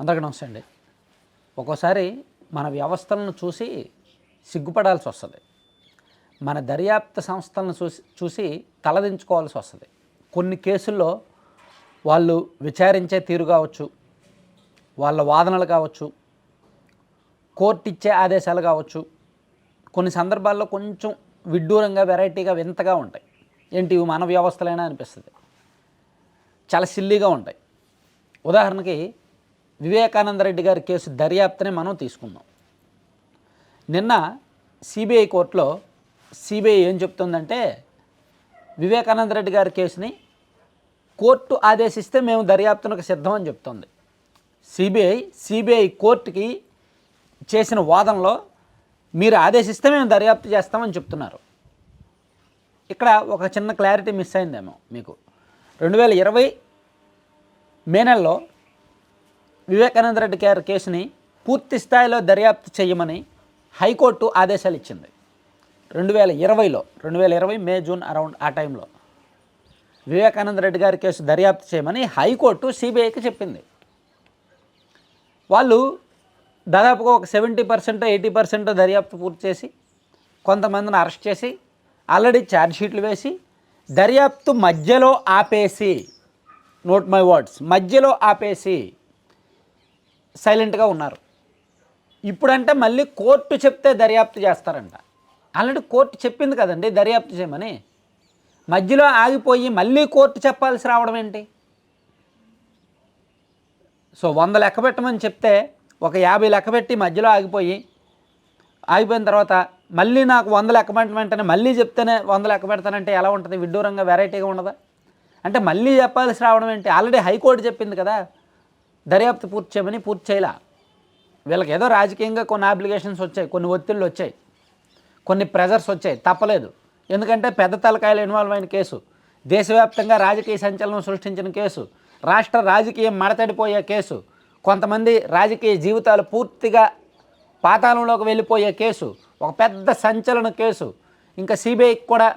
అందరికీ నమస్తే అండి. ఒక్కోసారి మన వ్యవస్థలను చూసి సిగ్గుపడాల్సి వస్తుంది. మన దర్యాప్తు సంస్థలను చూసి చూసి తలదించుకోవాల్సి వస్తుంది. కొన్ని కేసుల్లో వాళ్ళు విచారించే తీరు కావచ్చు వాళ్ళ వాదనలు కావచ్చు కోర్టు ఇచ్చే ఆదేశాలు కావచ్చు కొన్ని సందర్భాల్లో కొంచెం విడ్డూరంగా వెరైటీగా వింతగా ఉంటాయి. ఏంటి? ఇవి మన వ్యవస్థలైనా అనిపిస్తుంది. చాలా సిల్లీగా ఉంటాయి. ఉదాహరణకి వివేకానంద రెడ్డి గారి కేసు దర్యాప్తునే మనం తీసుకుందాం. నిన్న సిబిఐ కోర్టులో సిబిఐ ఏం చెప్తుందంటే వివేకానంద రెడ్డి గారి కేసుని కోర్టు ఆదేశిస్తే మేము దర్యాప్తునకు సిద్ధం అని చెప్తుంది. సిబిఐ సిబిఐ కోర్టుకి చేసిన వాదనలో మీరు ఆదేశిస్తే మేము దర్యాప్తు చేస్తామని చెప్తున్నారు. ఇక్కడ ఒక చిన్న క్లారిటీ మిస్ అయిందేమో మీకు. రెండు వేల ఇరవై మే నెలలో వివేకానంద రెడ్డి గారి కేసుని పూర్తి స్థాయిలో దర్యాప్తు చేయమని హైకోర్టు ఆదేశాలు ఇచ్చింది. రెండు వేల ఇరవైలో రెండు వేల ఇరవై మే జూన్ అరౌండ్ ఆ టైంలో వివేకానంద రెడ్డి గారి కేసు దర్యాప్తు చేయమని హైకోర్టు సిబిఐకి చెప్పింది. వాళ్ళు దాదాపుగా ఒక సెవెంటీ పర్సెంట్ ఎయిటీ పర్సెంట్ దర్యాప్తు పూర్తి చేసి కొంతమందిని అరెస్ట్ చేసి ఆల్రెడీ ఛార్జ్షీట్లు వేసి దర్యాప్తు మధ్యలో ఆపేసి నోట్ మై వర్డ్స్ మధ్యలో ఆపేసి సైలెంట్గా ఉన్నారు. ఇప్పుడంటే మళ్ళీ కోర్టు చెప్తే దర్యాప్తు చేస్తారంట. ఆల్రెడీ కోర్టు చెప్పింది కదండి దర్యాప్తు చేయమని. మధ్యలో ఆగిపోయి మళ్ళీ కోర్టు చెప్పాల్సి రావడం ఏంటి? సో వంద లెక్క పెట్టమని చెప్తే ఒక యాభై లెక్క పెట్టి మధ్యలో ఆగిపోయి ఆగిపోయిన తర్వాత మళ్ళీ నాకు వంద లెక్క పెట్టమంటేనే మళ్ళీ చెప్తేనే వంద లెక్క పెడతానంటే ఎలా ఉంటుంది? విడ్డూరంగా వెరైటీగా ఉండదా? అంటే మళ్ళీ చెప్పాల్సి రావడం ఏంటి? ఆల్రెడీ హైకోర్టు చెప్పింది కదా. దర్యాప్తు పూర్తి చేయమని పూర్తి చేయలా. వీళ్ళకి ఏదో రాజకీయంగా కొన్ని అప్లికేషన్స్ వచ్చాయి కొన్ని ఒత్తిళ్ళు వచ్చాయి కొన్ని ప్రెజర్స్ వచ్చాయి తప్పలేదు. ఎందుకంటే పెద్ద తలకాయలు ఇన్వాల్వ్ అయిన కేసు దేశవ్యాప్తంగా రాజకీయ సంచలనం సృష్టించిన కేసు రాష్ట్ర రాజకీయం మడతడిపోయే కేసు కొంతమంది రాజకీయ జీవితాలు పూర్తిగా పాతాళంలోకి వెళ్ళిపోయే కేసు ఒక పెద్ద సంచలన కేసు. ఇంకా సిబిఐకి కూడా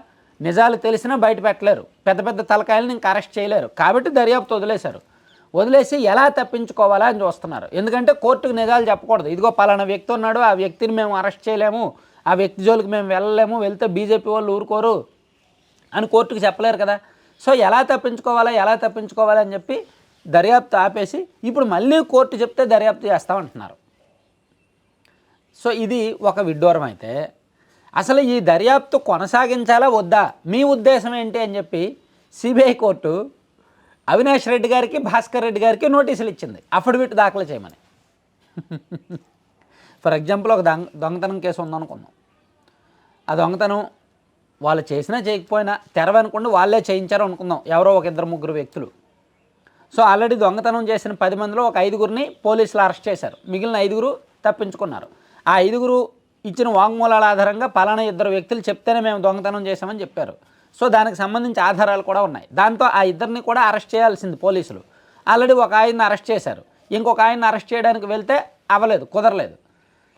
నిజాలు తెలిసినా బయట పెట్టలేరు. పెద్ద పెద్ద తలకాయలను ఇంకా అరెస్ట్ చేయలేరు. కాబట్టి దర్యాప్తు వదిలేశారు. వదిలేసి ఎలా తప్పించుకోవాలా అని చూస్తున్నారు. ఎందుకంటే కోర్టుకు నిజాలు చెప్పకూడదు. ఇదిగో పలానా వ్యక్తి ఉన్నాడు ఆ వ్యక్తిని మేము అరెస్ట్ చేయలేము ఆ వ్యక్తి జోలికి మేము వెళ్ళలేము వెళ్తే బీజేపీ వాళ్ళు ఊరుకోరు అని కోర్టుకు చెప్పలేరు కదా. సో ఎలా తప్పించుకోవాలా ఎలా తప్పించుకోవాలా అని చెప్పి దర్యాప్తు ఆపేసి ఇప్పుడు మళ్ళీ కోర్టు చెప్తే దర్యాప్తు చేస్తామంటున్నారు. సో ఇది ఒక విడ్డూరం అయితే. అసలు ఈ దర్యాప్తు కొనసాగించాలా వద్దా? మీ ఉద్దేశం ఏంటి అని చెప్పి సిబిఐ కోర్టు అవినాష్ రెడ్డి గారికి భాస్కర్ రెడ్డి గారికి నోటీసులు ఇచ్చింది. అఫిడవిట్ దాఖలు చేయమని. ఫర్ ఎగ్జాంపుల్ ఒక దొంగ దొంగతనం కేసు ఉందనుకుందాం. ఆ దొంగతనం వాళ్ళు చేసినా చేయకపోయినా తెరవనుకుండా వాళ్ళే చేయించారు అనుకుందాం. ఎవరో ఒక ఇద్దరు ముగ్గురు వ్యక్తులు. సో ఆల్రెడీ దొంగతనం చేసిన పది మందిలో ఒక ఐదుగురిని పోలీసులు అరెస్ట్ చేశారు. మిగిలిన ఐదుగురు తప్పించుకున్నారు. ఆ ఐదుగురు ఇచ్చిన వాంగ్మూలాల ఆధారంగా పలానా ఇద్దరు వ్యక్తులు చెప్తేనే మేము దొంగతనం చేశామని చెప్పారు. సో దానికి సంబంధించి ఆధారాలు కూడా ఉన్నాయి. దాంతో ఆ ఇద్దరిని కూడా అరెస్ట్ చేయాల్సింది పోలీసులు. ఆల్రెడీ ఒక ఆయన్ని అరెస్ట్ చేశారు. ఇంకొక ఆయన్ని అరెస్ట్ చేయడానికి వెళ్తే అవ్వలేదు కుదరలేదు.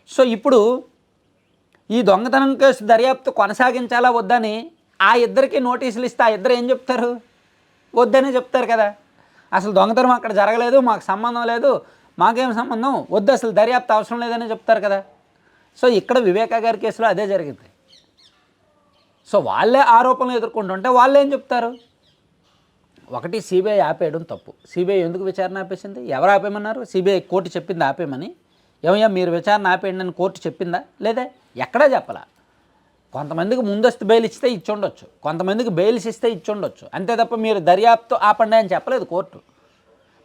సో ఇప్పుడు ఈ దొంగతనం కేసు దర్యాప్తు కొనసాగించాలా వద్దని ఆ ఇద్దరికి నోటీసులు ఇస్తే ఆ ఇద్దరు ఏం చెప్తారు? వద్దనే చెప్తారు కదా. అసలు దొంగతనం అక్కడ జరగలేదు మాకు సంబంధం లేదు మాకేం సంబంధం? వద్దు అసలు దర్యాప్తు అవసరం లేదని చెప్తారు కదా. సో ఇక్కడ వివేకా గారి కేసులో అదే జరిగింది. సో వాళ్ళే ఆరోపణలు ఎదుర్కొంటుంటే వాళ్ళు ఏం చెప్తారు? ఒకటి సిబిఐ ఆపేయడం తప్పు. సిబిఐ ఎందుకు విచారణ ఆపేసింది? ఎవరు ఆపేయమన్నారు? సిబిఐ కోర్టు చెప్పింది ఆపేయమని. ఏమయ్యా మీరు విచారణ ఆపేయండి అని కోర్టు చెప్పిందా? లేదా ఎక్కడా చెప్పలా? కొంతమందికి ముందస్తు బెయిల్ ఇస్తే ఇచ్చి ఉండొచ్చు కొంతమందికి బెయిల్స్ ఇస్తే ఇచ్చి ఉండొచ్చు అంతే తప్ప మీరు దర్యాప్తు ఆపండి అని చెప్పలేదు కోర్టు.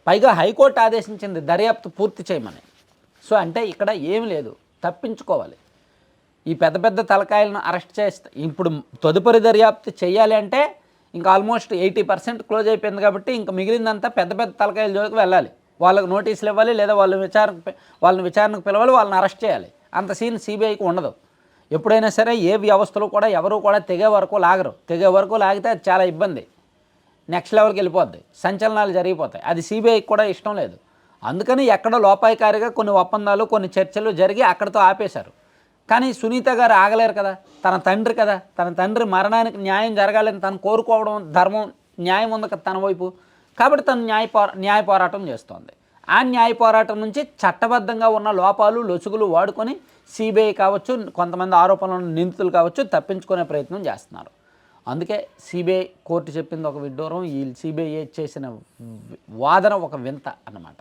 పైగా హైకోర్టు ఆదేశించింది దర్యాప్తు పూర్తి చేయమని. సో అంటే ఇక్కడ ఏమి లేదు. తప్పించుకోవాలి. ఈ పెద్ద పెద్ద తలకాయలను అరెస్ట్ చేస్తే ఇప్పుడు తదుపరి దర్యాప్తు చేయాలి అంటే ఇంకా ఆల్మోస్ట్ ఎయిటీ పర్సెంట్ క్లోజ్ అయిపోయింది కాబట్టి ఇంకా మిగిలిందంతా పెద్ద పెద్ద తలకాయల జోలికి వెళ్ళాలి. వాళ్ళకు నోటీసులు ఇవ్వాలి లేదా వాళ్ళు విచారణ వాళ్ళని విచారణకు పిలవాలి వాళ్ళని అరెస్ట్ చేయాలి. అంత సీన్ సిబిఐకి ఉండదు. ఎప్పుడైనా సరే ఏ వ్యవస్థలు కూడా ఎవరు కూడా తెగే వరకు లాగరు. తెగే వరకు లాగితే అది చాలా ఇబ్బంది. నెక్స్ట్ లెవెల్కి వెళ్ళిపోద్ది. సంచలనాలు జరిగిపోతాయి. అది సిబిఐకి కూడా ఇష్టం లేదు. అందుకని ఎక్కడో లోపాయికారిగా కొన్ని ఒప్పందాలు కొన్ని చర్చలు జరిగి అక్కడితో ఆపేశారు. కానీ సునీత గారు ఆగలేరు కదా. తన తండ్రి కదా. తన తండ్రి మరణానికి న్యాయం జరగాలని తను కోరుకోవడం ధర్మం న్యాయం ఉంది కదా తన వైపు. కాబట్టి తను న్యాయ పోరా న్యాయ పోరాటం చేస్తోంది. ఆ న్యాయ పోరాటం నుంచి చట్టబద్ధంగా ఉన్న లోపాలు లొసుగులు వాడుకొని సిబిఐ కావచ్చు కొంతమంది ఆరోపణలు నిందితులు కావచ్చు తప్పించుకునే ప్రయత్నం చేస్తున్నారు. అందుకే సిబిఐ కోర్టు చెప్పింది ఒక విడ్డూరం ఈ సిబిఐ చేసిన వాదన ఒక వింత అన్నమాట.